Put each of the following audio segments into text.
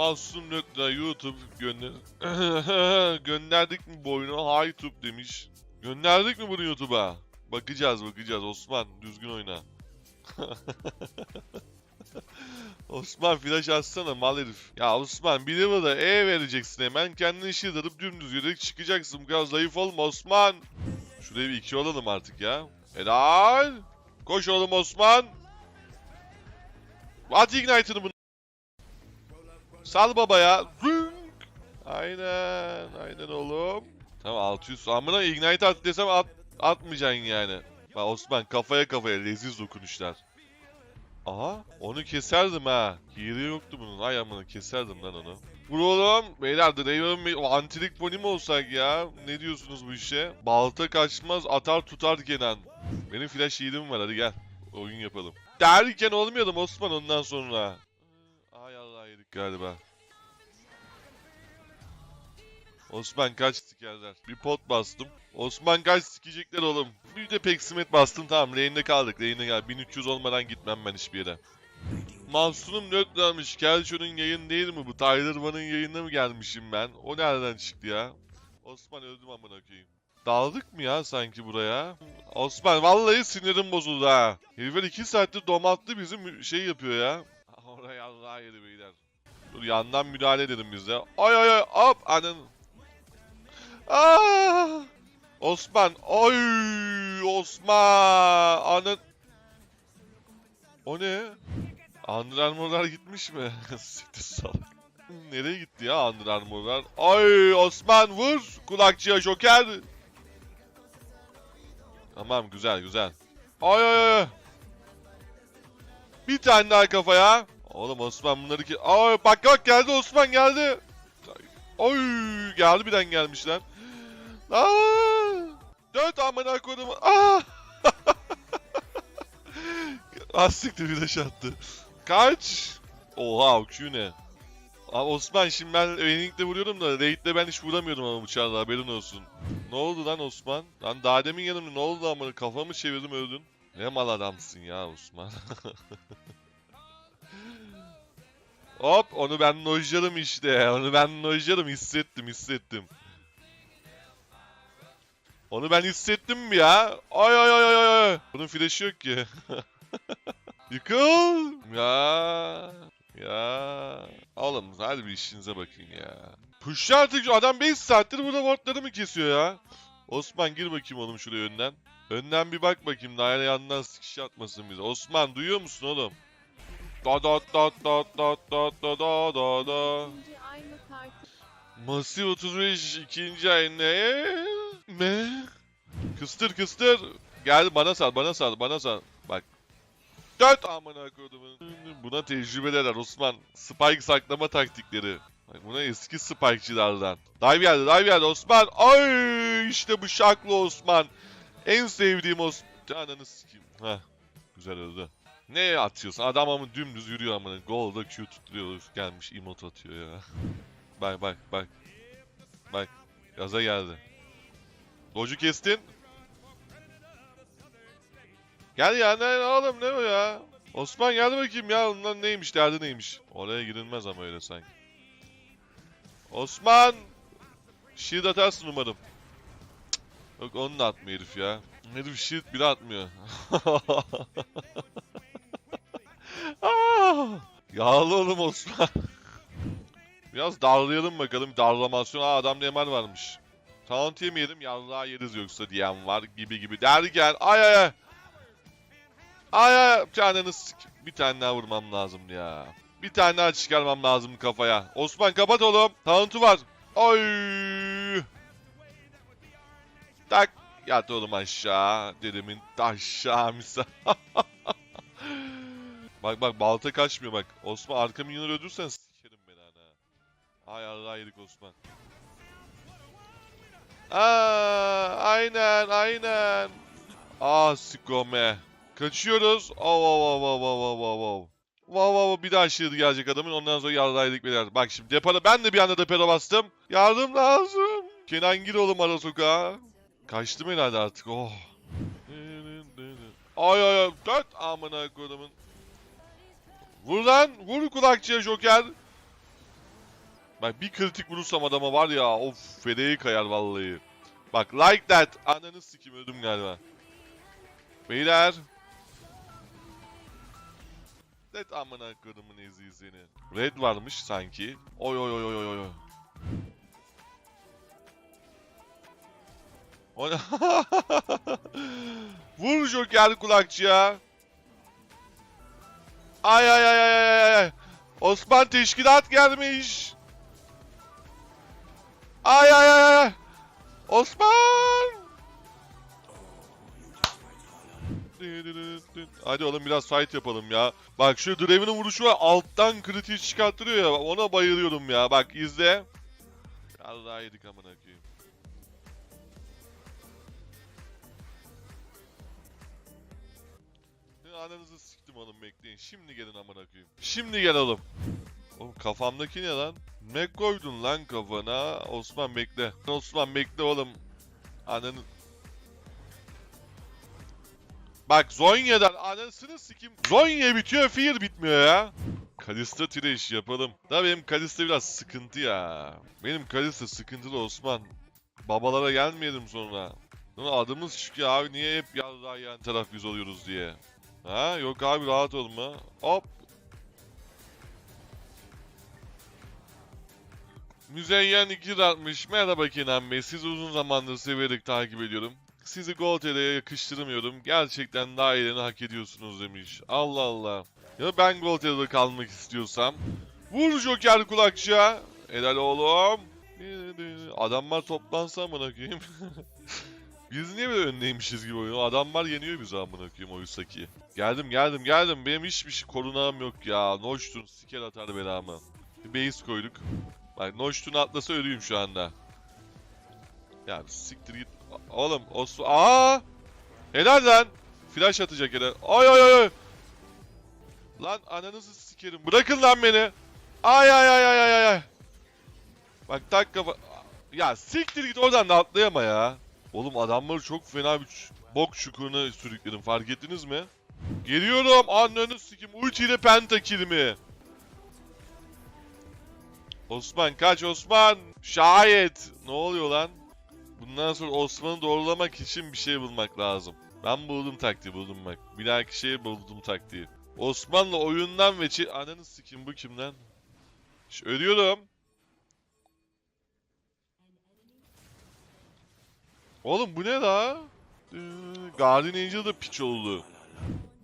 Mahsun Nökta YouTube gönder gönderdik mi bu oyunu? Hi tube demiş. Gönderdik mi bunu YouTube'a? Bakacağız bakacağız Osman düzgün oyna. Osman flash atsana mal herif. Ya Osman bir de da E vereceksin hemen kendini atıp dümdüz yürüyerek çıkacaksın. Bu kadar zayıf olma Osman. Şuraya bir iki olalım artık ya. Helal. Koş oğlum Osman. At Ignite'ını bunu. Sal babaya. Zünk. Aynen. Aynen oğlum. Tamam 600. Amına Ignite at desem at, atmayacaksın yani. Bak Osman kafaya kafaya leziz dokunuşlar. Aha onu keserdim ha. Hile yoktu bunun. Ay amına keserdim lan onu. Vur oğlum. Beyler Draven bir o antilik pony mi olsak ya? Ne diyorsunuz bu işe? Balta kaçmaz atar tutar Kenan. Benim flash yiğidim var hadi gel. Oyun yapalım. Derken olmuyordum Osman ondan sonra. Galiba. Osman kaç sikerler. Bir pot bastım. Osman kaç sikecekler oğlum. Bir de peksimet bastım tamam lane'de kaldık. Lane'de gel. 1300 olmadan gitmem ben hiçbir yere. Mahsunum nötlamış. Kelcho'nun yayın değil mi bu? Tyler Van'ın yayınına mı gelmişim ben? O nereden çıktı ya? Osman öldüm amına koyayım. Daldık mı ya sanki buraya? Osman vallahi sinirim bozuldu ha. Herifler 2 saattir domalttı bizim şey yapıyor ya. Oraya Allah yedi beyler. Dur yandan müdahale edelim biz de. Ay ay ay hop anan. Aa! Osman. Oy Osman. Anan. O ne? Under Armour'lar gitmiş mi? Siktir salak. Nereye gitti ya Under Armour'lar? Ay Osman vur. Kulakçıya Joker. Tamam güzel güzel. Ay ay ay. Bir tane daha kafaya. Oğlum Osman bunları ki... Ay bak bak geldi Osman geldi. Oy geldi birden gelmişler. Aa! Dört amına koydum. Aa! Siktir bir de şey attı. Kaç? Oha Q ne? Abi Osman şimdi ben Raining'de vuruyorum da Raid'de ben hiç vuramıyordum ama bıçağla haberin olsun. Ne oldu lan Osman? Lan daha demin yanımda ne oldu ama kafamı çevirdim öldün. Ne mal adamsın ya Osman. Hop onu ben nojladım işte. Onu ben nojladım hissettim hissettim. Onu ben hissettim ya? Ay ay ay ay ay. Bunun flash'ı yok ki. Yıkıl. Ya. Ya. Oğlum hadi bir işinize bakın ya. Push artık adam 5 saattir burada wardları mı kesiyor ya? Osman gir bakayım oğlum şuraya önden. Önden bir bak bakayım Nail'e yandan sıkış atmasın bize. Osman duyuyor musun oğlum? Da da da da da da da da da da. Masif 35 ikinci ay ne? Ne? Kıstır kıstır. Gel bana sal bana sal bana sal. Bak. Dört amına kodumun. Buna tecrübeler Osman. Spike saklama taktikleri. Bak buna eski spike'çilerden. Dive geldi dive geldi Osman. Ay işte bu şaklı Osman. En sevdiğim Osman. Canını sikeyim. Heh. Güzel öldü. Ne atıyorsun? Adam ama dümdüz yürüyor amına. Golda Q tutturuyor. Gelmiş emote atıyor ya. Bak bak bak. Bak. Gaza geldi. Doju kestin. Gel ya ne oğlum ne o ya? Osman geldi bakayım ya ondan neymiş derdi neymiş. Oraya girilmez ama öyle sanki. Osman! Shield atarsın umarım. Cık, Yok onu da atmıyor herif ya. Herif shield bile atmıyor. Yağlı oğlum Osman. Biraz darlayalım bakalım. Darlamasyon. Aa adamda MR varmış. Taunt yemeyelim yarlığa yeriz yoksa diyen var gibi gibi derken. Ay ay ay. Ay ay. Bir tane daha vurmam lazım ya. Bir tane daha çıkarmam lazım kafaya. Osman kapat oğlum. Taunt'u var. Ay. Tak. Yat oğlum aşağı. Dedemin aşağı misal. bak bak balta kaçmıyor bak. Osman arka minyonu öldürsen sikerim beni ana. Ay Allah yedik Osman. Aa, aynen aynen. Ah sikome. Kaçıyoruz. Av av av av av av av av. Vav vav bir daha shield gelecek adamın ondan sonra yardaydık beyler. Bak şimdi depara ben de bir anda depara bastım. Yardım lazım. Kenan gir oğlum ara sokağa. Kaçtım herhalde artık oh. Ay ay ay. Dört amına kodumun. Vur lan. Vur kulakçıya Joker. Bak bir kritik vurursam adama var ya of fedeyi kayar vallahi. Bak like that. Ananı sikim öldüm galiba. Beyler. Red amına kodumun eziği seni. Red varmış sanki. Oy oy oy oy oy oy. Vur Joker kulakçıya. Ay ay ay ay ay ay. Osman teşkilat gelmiş. Ay ay ay ay. Osman. Hadi oğlum biraz fight yapalım ya. Bak şu Draven'ın vuruşu var alttan kritiği çıkarttırıyor ya ona bayılıyorum ya. Bak izle. Allah yedik amına koyayım. Ananızı siktim oğlum bekleyin. Şimdi gelin amına koyayım. Şimdi gel oğlum. Oğlum kafamdaki ne lan? Ne koydun lan kafana? Osman bekle. Osman bekle oğlum. Ananı... Bak Zonya'dan anasını sikim. Zonya bitiyor, Fear bitmiyor ya. Kalista Trash yapalım. Da benim Kalista biraz sıkıntı ya. Benim Kalista sıkıntılı Osman. Babalara gelmeyelim sonra. Sonra adımız çıkıyor abi niye hep yarrağı yan taraf biz oluyoruz diye. Ha yok abi rahat olma. Hop. Müzeyyen 260. Merhaba Kenan Bey. Sizi uzun zamandır severek takip ediyorum. Sizi Goltere'ye yakıştıramıyorum. Gerçekten daha iyileni hak ediyorsunuz demiş. Allah Allah. Ya ben Goltere'de kalmak istiyorsam? Vur Joker kulakçıya. Helal oğlum. Adamlar toplansa amına koyayım. Biz niye böyle öndeymişiz gibi oyun? Adamlar yeniyor bizi amına koyayım oysa ki. Geldim geldim geldim. Benim hiçbir şey korunağım yok ya. Noştun siker atar belamı. Bir base koyduk. Bak Noştun atlasa ölüyüm şu anda. Ya siktir git. Oğlum Osman. Aa! Helal lan. Flash atacak. Ay ay ay ay. Lan ananızı sikerim. Bırakın lan beni. Ay ay ay ay ay ay. Bak tak kafa. Ya siktir git oradan da atlayama ya. Oğlum adamları çok fena bir bok çukuruna sürükledim fark ettiniz mi? Geliyorum ananı sikim ultiyle penta kilimi. Osman kaç Osman. Şayet. Ne oluyor lan? Bundan sonra Osman'ı doğrulamak için bir şey bulmak lazım. Ben buldum taktiği buldum bak. Bir dahaki şey buldum taktiği. Osman'la oyundan ve çi... Ananı sikim bu kim lan? Ş- Ölüyorum. Oğlum bu ne la? Ee, Guardian Angel da piç oldu.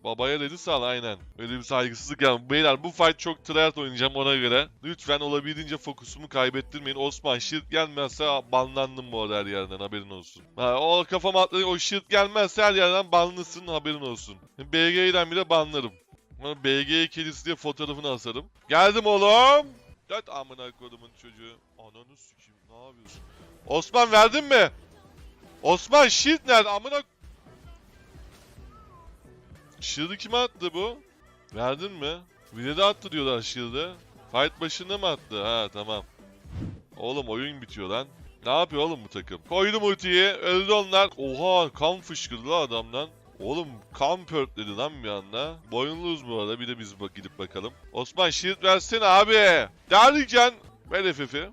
Babaya dedi sal aynen. Öyle bir saygısızlık yani. Beyler bu fight çok tryhard oynayacağım ona göre. Lütfen olabildiğince fokusumu kaybettirmeyin. Osman shield gelmezse banlandım bu arada her yerden haberin olsun. O kafama atladı o shield gelmezse her yerden banlısın haberin olsun. BG'den bile banlarım. BG kedisi diye fotoğrafını asarım. Geldim oğlum. Dört amına kodumun çocuğu. Ananı sikeyim ne yapıyorsun? Osman verdin mi? Osman shield nerede amına Shield'ı kime attı bu? Verdin mi? Bir de attı diyorlar Shield'ı. Fight başında mı attı? Ha tamam. Oğlum oyun bitiyor lan. Ne yapıyor oğlum bu takım? Koydum ultiyi. Öldü onlar. Oha kan fışkırdı lan adamdan. Oğlum kan pörtledi lan bir anda. Boyunluyuz bu arada. Bir de biz gidip bakalım. Osman shield versene abi. Derken ver FF'i.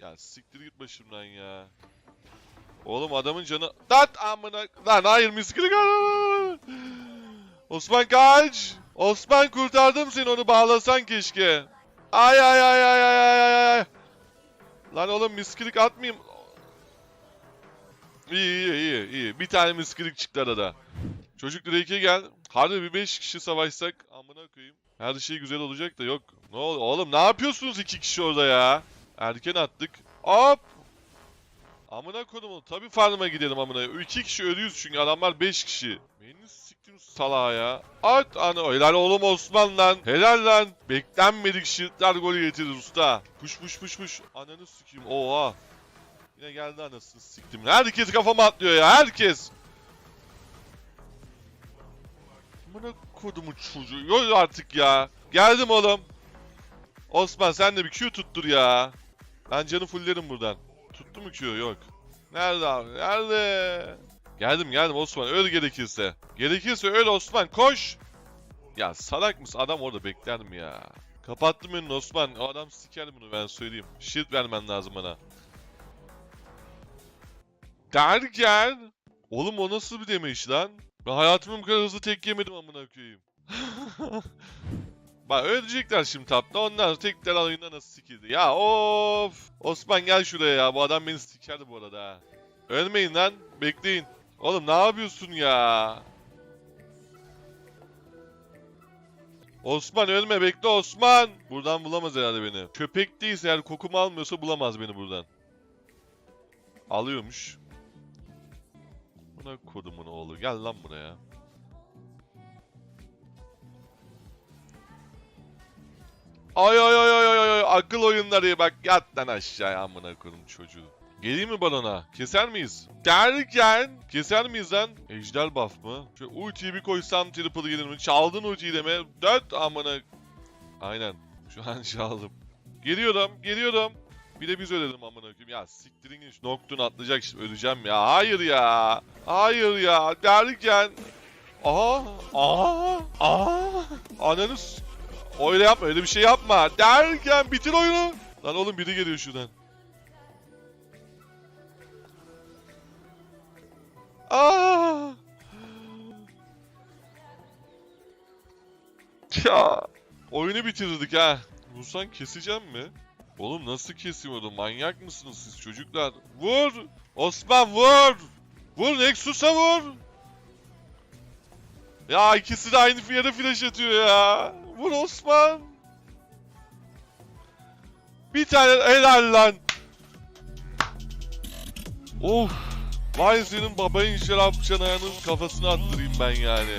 Ya siktir git başımdan ya. Oğlum adamın canı... Dat amına... Lan hayır miskili Osman kaç! Osman kurtardım seni onu bağlasan keşke. Ay ay ay ay ay ay ay ay. Lan oğlum miskilik atmayayım. İyi iyi iyi iyi. Bir tane miskilik çıktı arada. Çocuk Drake'e gel. Harbi bir 5 kişi savaşsak amına koyayım. Her şey güzel olacak da yok. Ne ol oğlum ne yapıyorsunuz iki kişi orada ya? Erken attık. Hop! Amına kodumu tabi farm'a gidelim amına. İki kişi ölüyüz çünkü adamlar 5 kişi. Beni siktim salağa ya. At ana helal oğlum Osman lan. Helal lan. Beklenmedik şirtler golü getirir usta. Puş puş puş puş. Ananı sikeyim. Oha. Yine geldi anasını siktim. Herkes kafama atlıyor ya herkes. Amına kodumu çocuğu. Yok artık ya. Geldim oğlum. Osman sen de bir Q tuttur ya. Ben canı fullerim buradan. Tuttu mu Q? Yok. Nerede abi? Nerede? Geldim geldim Osman. Öl gerekirse. Gerekirse öl Osman. Koş. Ya salak mısın? Adam orada bekler mi ya? Kapattım önünü Osman. O adam siker bunu ben söyleyeyim. Shield vermen lazım bana. Derken. Oğlum o nasıl bir demiş lan? Ben hayatımda bu kadar hızlı tek yemedim amına koyayım. Bak ölecekler şimdi tapta sonra tekrar oyunda nasıl sikildi. Ya of. Osman gel şuraya ya. Bu adam beni sikerdi bu arada ha. Ölmeyin lan. Bekleyin. Oğlum ne yapıyorsun ya? Osman ölme bekle Osman. Buradan bulamaz herhalde beni. Köpek değilse eğer kokumu almıyorsa bulamaz beni buradan. Alıyormuş. Buna kodumun oğlu. Gel lan buraya. Ay ay ay ay ay ay akıl oyunları bak yat lan aşağıya amına koydum çocuğu. Geleyim mi balona? Keser miyiz? Derken keser miyiz lan? Ejder buff mı? Şu ultiyi bir koysam triple gelir mi? Çaldın ultiyi deme. Dört amına. Aynen. Şu an çaldım. Geliyorum, geliyorum. Bir de biz ölelim amına koyayım. Ya siktirin şu Nocturne atlayacak şimdi öleceğim ya. Hayır ya. Hayır ya. Derken. Aha. Aha. Aha. Ananı Öyle yapma, öyle bir şey yapma. Derken bitir oyunu. Lan oğlum biri geliyor şuradan. Aa! Ya oyunu bitirdik ha. Vursan keseceğim mi? Oğlum nasıl kesiyordum? Manyak mısınız siz çocuklar? Vur! Osman vur! Vur Nexus'a vur! Ya ikisi de aynı yere flash atıyor ya. Vur Osman! Bir tane helal lan. Of! Vay senin babayın şarap çanağının kafasına attırayım ben yani.